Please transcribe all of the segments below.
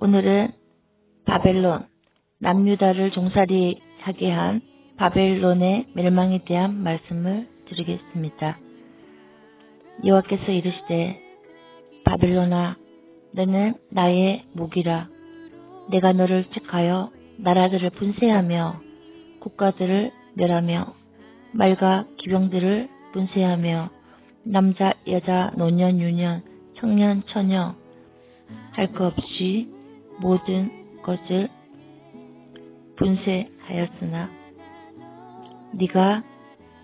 오늘은 바벨론, 남유다를 종살이 하게 한 바벨론의 멸망에 대한 말씀을 드리겠습니다. 여호와께서 이르시되 바벨론아 너는 나의 무기라 내가 너를 책하여 나라들을 분쇄하며 국가들을 멸하며 말과 기병들을 분쇄하며 남자 여자 노년 유년 청년 처녀 할 것 없이 모든 것을 분쇄하였으나 네가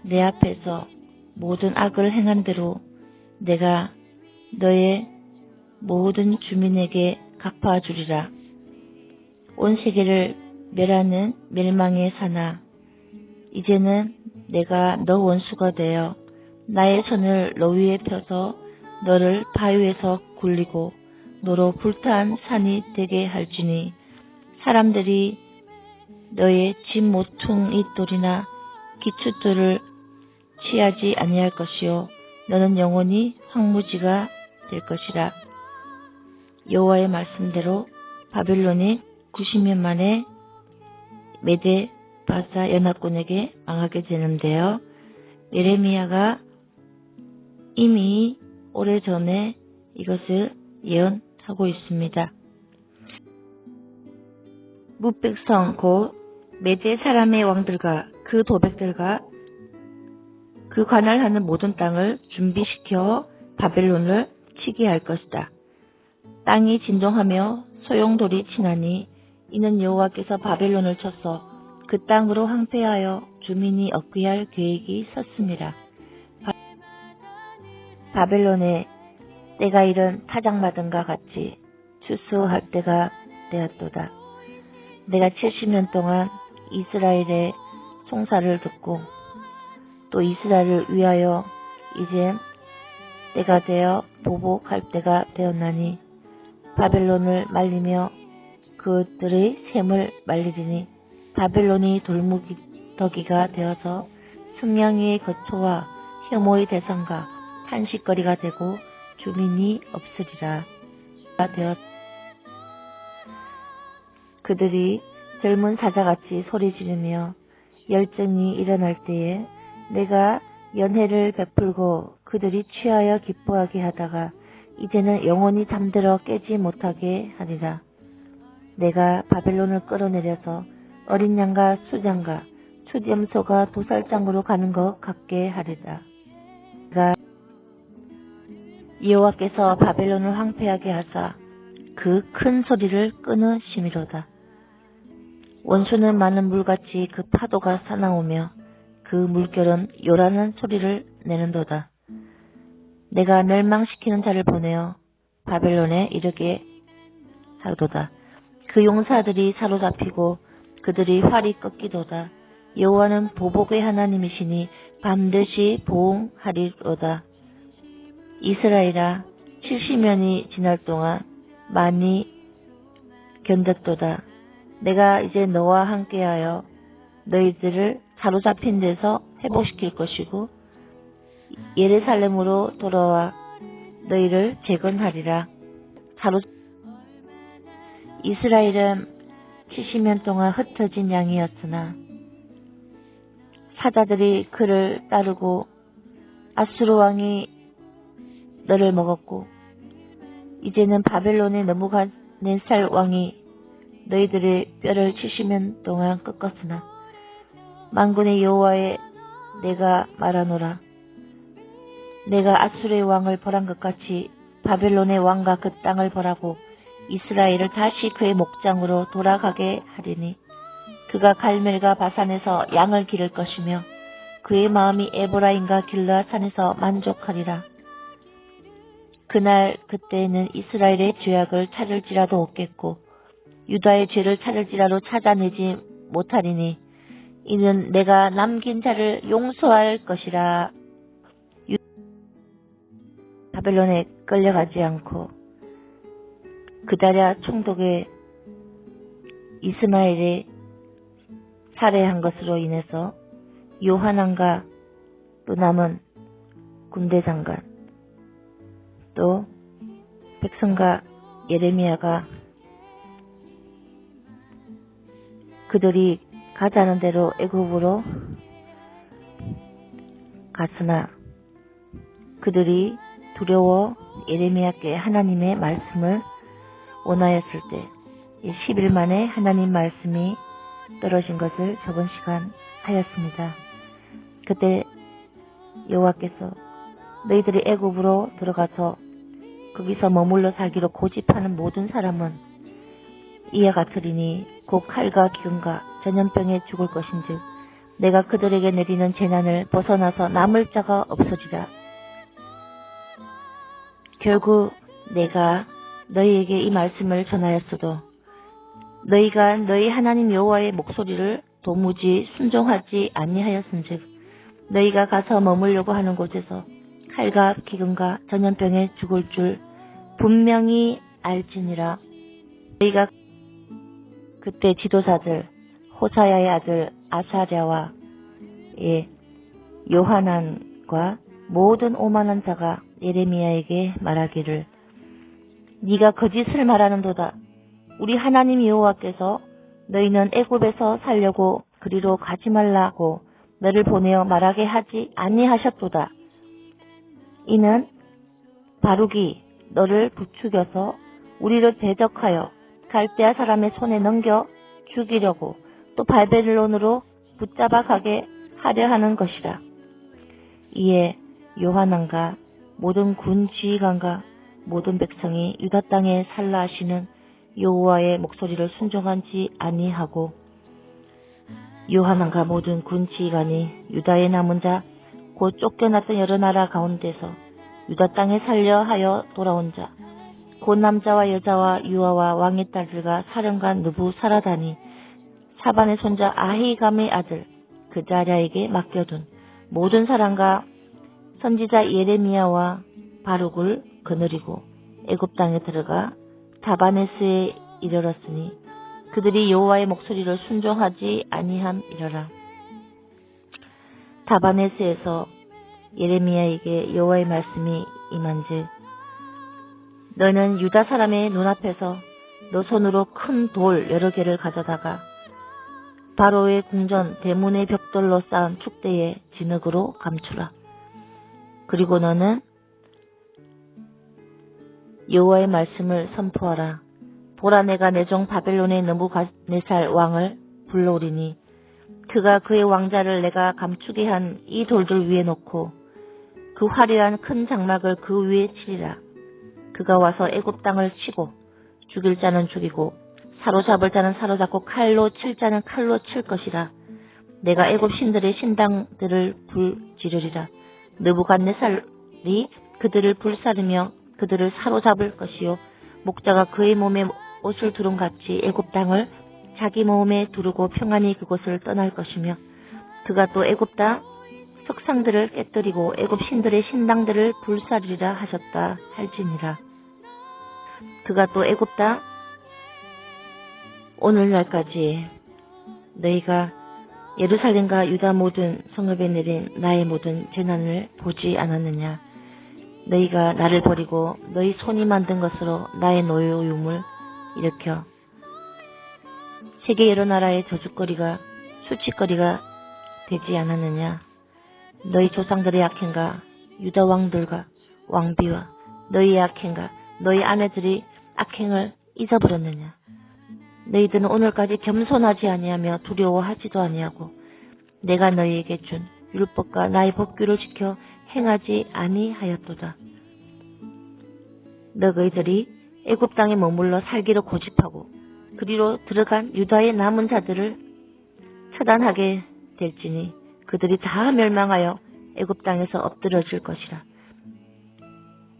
내 앞에서 모든 악을 행한 대로 내가 너의 모든 주민에게 갚아주리라. 온 세계를 멸하는 멸망의 사나 이제는 내가 너 원수가 되어 나의 손을 너 위에 펴서 너를 바위에서 굴리고 너로 불타한 산이 되게 할지니 사람들이 너의 집 모퉁이 돌이나 기초돌을 취하지 아니할 것이요 너는 영원히 황무지가 될 것이라. 여호와의 말씀대로 바빌론이 90년 만에 메데 바사 연합군에게 망하게 되는데요. 예레미야가 이미 오래전에 이것을 예언 하고 있습니다. 무백성 곧 메대 사람의 왕들과 그 도백들과 그 관할하는 모든 땅을 준비시켜 바벨론을 치게 할 것이다. 땅이 진동하며 소용돌이 치나니 이는 여호와께서 바벨론을 쳐서 그 땅으로 황폐하여 주민이 얻귀할 계획이 섰습니다. 바, 벨론에 때가 이른 타작마등과 같이 추수할 때가 되었도다. 내가 70년 동안 이스라엘의 송사를 듣고 또 이스라엘을 위하여 이제 때가 되어 보복할 때가 되었나니 바벨론을 말리며 그들의 샘을 말리리니 바벨론이 돌무더기가 되어서 승냥이의 거처와 혐오의 대상과 한식거리가 되고 주민이 없으리라 되었 그들이 젊은 사자같이 소리 지르며 열정이 일어날 때에 내가 연회를 베풀고 그들이 취하여 기뻐하게 하다가 이제는 영원히 잠들어 깨지 못하게 하리라. 내가 바벨론을 끌어내려서 어린 양과 수장과 추디염소가 도살장으로 가는 것 같게 하리라. 여호와께서 바벨론을 황폐하게 하사 그 큰 소리를 끊으심이로다. 원수는 많은 물같이 그 파도가 사나오며 그 물결은 요란한 소리를 내는도다. 내가 멸망시키는 자를 보내어 바벨론에 이르게 하도다. 그 용사들이 사로잡히고 그들이 활이 꺾이도다. 여호와는 보복의 하나님이시니 반드시 보응하리로다. 이스라엘아 70년이 지날 동안 많이 견뎠도다. 내가 이제 너와 함께하여 너희들을 사로잡힌 데서 회복시킬 것이고 예루살렘으로 돌아와 너희를 재건하리라. 사로 이스라엘은 70년 동안 흩어진 양이었으나 사자들이 그를 따르고 아수르 왕이 너를 먹었고 이제는 바벨론의 너무가네살 왕이 너희들의 뼈를 70년 동안 꺾었으나 만군의 여호와의 내가 말하노라 내가 아수르의 왕을 벌한 것 같이 바벨론의 왕과 그 땅을 벌하고 이스라엘을 다시 그의 목장으로 돌아가게 하리니 그가 갈멜과 바산에서 양을 기를 것이며 그의 마음이 에보라인과 길라 산에서 만족하리라. 그날 그때에는 이스라엘의 죄악을 찾을지라도 없겠고 유다의 죄를 찾을지라도 찾아내지 못하리니 이는 내가 남긴 자를 용서할 것이라. 바벨론에 끌려가지 않고 그다랴 총독의 이스마엘이 살해한 것으로 인해서 요하난과 또 남은 군대 장관 또 백성과 예레미야가 그들이 가자는 대로 애굽으로 갔으나 그들이 두려워 예레미야께 하나님의 말씀을 원하였을 때 10일 만에 하나님 말씀이 떨어진 것을 저번 시간 하였습니다. 그때 여호와께서 너희들이 애굽으로 들어가서 거기서 머물러 살기로 고집하는 모든 사람은 이에 같으리니 곧 칼과 기근과 전염병에 죽을 것인즉 내가 그들에게 내리는 재난을 벗어나서 남을 자가 없어지라. 결국 내가 너희에게 이 말씀을 전하였어도 너희가 너희 하나님 여호와의 목소리를 도무지 순종하지 아니하였은즉 너희가 가서 머물려고 하는 곳에서 칼과 기근과 전염병에 죽을 줄 분명히 알지니라. 너희가 그때 지도자들 호사야의 아들 아사랴와 예, 요하난과 모든 오만한 자가 예레미야에게 말하기를 네가 거짓을 말하는도다. 우리 하나님 여호와께서 너희는 애굽에서 살려고 그리로 가지 말라고 너를 보내어 말하게 하지 아니하셨도다. 이는 바룩이 너를 부추겨서 우리를 대적하여 갈대아 사람의 손에 넘겨 죽이려고 또 발벨론으로 붙잡아 가게 하려 하는 것이라. 이에 요한왕과 모든 군 지휘관과 모든 백성이 유다 땅에 살라 하시는 여호와의 목소리를 순종한지 아니하고 요한왕과 모든 군 지휘관이 유다의 남은 자 곧 쫓겨났던 여러 나라 가운데서 유다 땅에 살려 하여 돌아온 자곧 남자와 여자와 유아와 왕의 딸들과 사령관 누부 사라다니 사반의 손자 아히감의 아들 그자랴에게 맡겨둔 모든 사람과 선지자 예레미야와 바룩을 거느리고 애굽 땅에 들어가 다바네스에 이르렀으니 그들이 여호와의 목소리를 순종하지 아니함이러라. 다바네스에서 예레미야에게 여호와의 말씀이 임한즉 너는 유다 사람의 눈앞에서 너 손으로 큰 돌 여러 개를 가져다가 바로의 궁전 대문의 벽돌로 쌓은 축대에 진흙으로 감추라. 그리고 너는 여호와의 말씀을 선포하라. 보라 내가 내 종 바벨론의 느부갓네살 왕을 불러오리니 그가 그의 왕자를 내가 감추게 한 이 돌들 위에 놓고 그 화려한 큰 장막을 그 위에 치리라. 그가 와서 애굽 땅을 치고 죽일 자는 죽이고 사로잡을 자는 사로잡고 칼로 칠 자는 칼로 칠 것이라. 내가 애굽 신들의 신당들을 불지르리라. 느부갓네살이 그들을 불사르며 그들을 사로잡을 것이요 목자가 그의 몸에 옷을 두른 같이 애굽 땅을 자기 몸에 두르고 평안히 그곳을 떠날 것이며 그가 또 애굽 땅 석상들을 깨뜨리고 애굽 신들의 신당들을 불사르리라 하셨다 할지니라. 그가 또 애굽 땅 오늘날까지 너희가 예루살렘과 유다 모든 성읍에 내린 나의 모든 재난을 보지 않았느냐? 너희가 나를 버리고 너희 손이 만든 것으로 나의 노여움을 일으켜 세계 여러 나라의 저주거리가 수치거리가 되지 않았느냐 너희 조상들의 악행과 유다 왕들과 왕비와 너희의 악행과 너희 아내들이 악행을 잊어버렸느냐 너희들은 오늘까지 겸손하지 아니하며 두려워하지도 아니하고 내가 너희에게 준 율법과 나의 법규를 지켜 행하지 아니하였도다. 너희들이 애굽 땅에 머물러 살기로 고집하고 그리로 들어간 유다의 남은 자들을 처단하게 될지니 그들이 다 멸망하여 애굽 땅에서 엎드러질 것이라.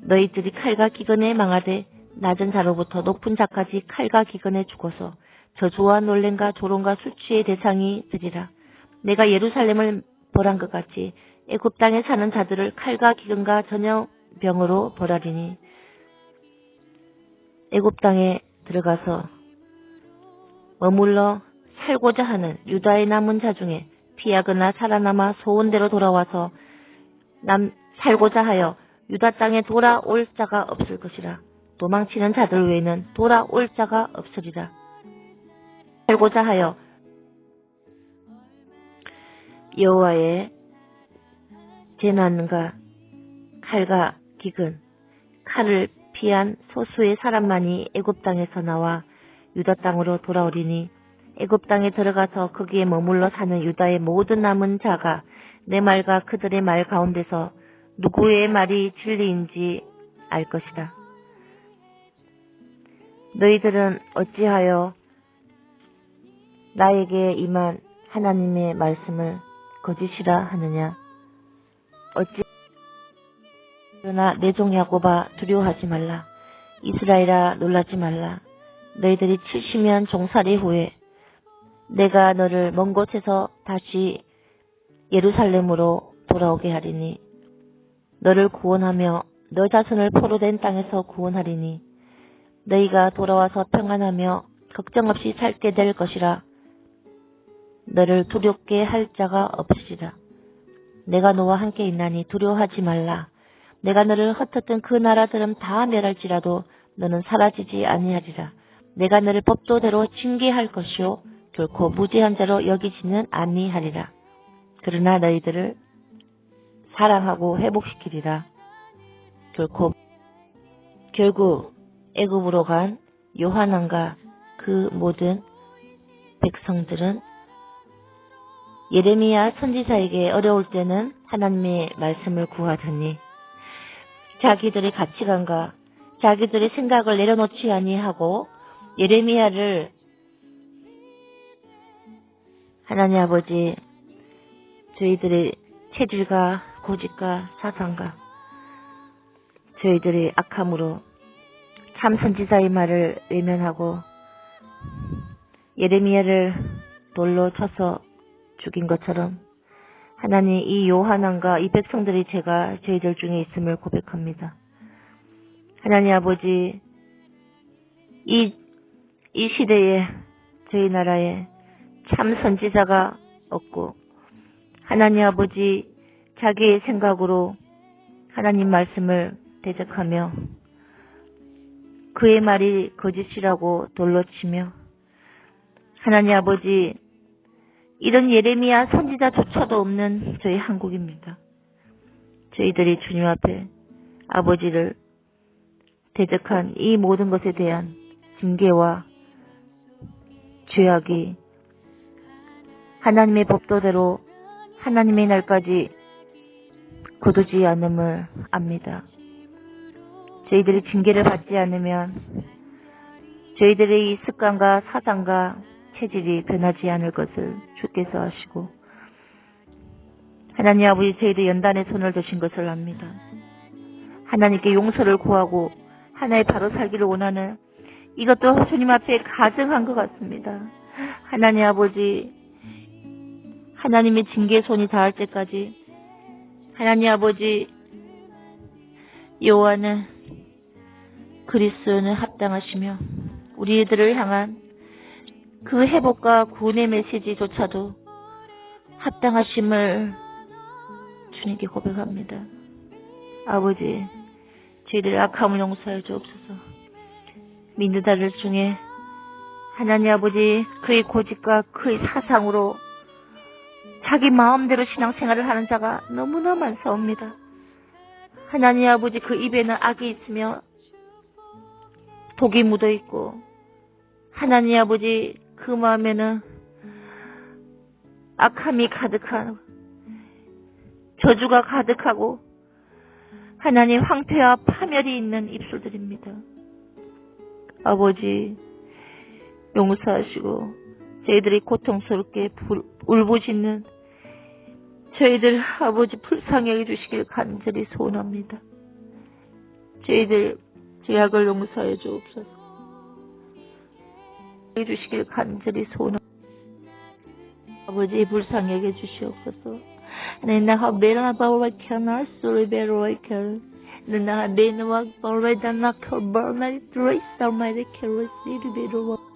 너희들이 칼과 기근에 망하되 낮은 자로부터 높은 자까지 칼과 기근에 죽어서 저주와 놀램과 조롱과 수치의 대상이 되리라. 내가 예루살렘을 벌한 것 같이 애굽 땅에 사는 자들을 칼과 기근과 전염병으로 벌하리니 애굽 땅에 들어가서 머물러 살고자 하는 유다의 남은 자 중에 피하거나 살아남아 소원대로 돌아와서 남 살고자 하여 유다 땅에 돌아올 자가 없을 것이라. 도망치는 자들 외에는 돌아올 자가 없으리라. 살고자 하여 여호와의 재난과 칼과 기근, 칼을 피한 소수의 사람만이 애굽 땅에서 나와 유다 땅으로 돌아오리니 애굽 땅에 들어가서 거기에 머물러 사는 유다의 모든 남은 자가 내 말과 그들의 말 가운데서 누구의 말이 진리인지 알 것이다. 너희들은 어찌하여 나에게 임한 하나님의 말씀을 거짓이라 하느냐? 어찌 그러나 내 종 야고바 두려워하지 말라. 이스라엘아 놀라지 말라. 너희들이 70년 종살이 후에 내가 너를 먼 곳에서 다시 예루살렘으로 돌아오게 하리니 너를 구원하며 너 자손을 포로된 땅에서 구원하리니 너희가 돌아와서 평안하며 걱정 없이 살게 될 것이라. 너를 두렵게 할 자가 없으리라. 내가 너와 함께 있나니 두려워하지 말라. 내가 너를 흩었던 그 나라들은 다 멸할지라도 너는 사라지지 아니하리라. 내가 너를 법도대로 징계할 것이요 결코 무죄한 자로 여기지는 아니하리라 그러나 너희들을 사랑하고 회복시키리라. 결코 결국 애굽으로 간 요한왕과 그 모든 백성들은 예레미야 선지자에게 어려울 때는 하나님의 말씀을 구하더니 자기들의 가치관과 자기들의 생각을 내려놓지 아니하고 예레미야를 하나님 아버지 저희들의 체질과 고집과 사상과 저희들의 악함으로 참 선지자의 말을 외면하고 예레미야를 돌로 쳐서 죽인 것처럼 하나님 이 요한왕과 이 백성들의 죄가 저희들 중에 있음을 고백합니다. 하나님 아버지 이, 이 시대에 저희 나라에 참 선지자가 없고 하나님 아버지 자기의 생각으로 하나님 말씀을 대적하며 그의 말이 거짓이라고 돌로 치며 하나님 아버지 이런 예레미야 선지자조차도 없는 저희 한국입니다. 저희들이 주님 앞에 아버지를 대적한 이 모든 것에 대한 징계와 죄악이 하나님의 법도대로 하나님의 날까지 거두지 않음을 압니다. 저희들이 징계를 받지 않으면 저희들의 이 습관과 사상과 체질이 변하지 않을 것을 주께서 아시고 하나님 아버지 저희들 연단에 손을 드신 것을 압니다. 하나님께 용서를 구하고 하나의 바로 살기를 원하는 이것도 주님 앞에 가증한 것 같습니다. 하나님 아버지 하나님의 징계 손이 닿을 때까지 하나님 아버지 여호와는 그리스도는 합당하시며 우리들을 향한 그 회복과 구원의 메시지조차도 합당하심을 주님께 고백합니다. 아버지, 저희들의 악함을 용서해 주옵소서. 믿는 자들 중에 하나님 아버지 그의 고집과 그의 사상으로 자기 마음대로 신앙생활을 하는 자가 너무나 많사옵니다. 하나님 아버지 그 입에는 악이 있으며 독이 묻어 있고 하나님 아버지 그 마음에는 악함이 가득한 저주가 가득하고 하나님 황폐와 파멸이 있는 입술들입니다. 아버지 용서하시고 저희들이 고통스럽게 울부짖는 저희들 아버지 불쌍히 해주시길 간절히 소원합니다. 저희들 죄악을 용서해 주옵소서. 해주시길 간절히 소원합니다. 아버지 불쌍히 해 주시옵소서. 내가 베라 바와케나 소리베로이켈 내가 베노와 바와다나 컬버나 트레이스 알마이데 켈레시리베로와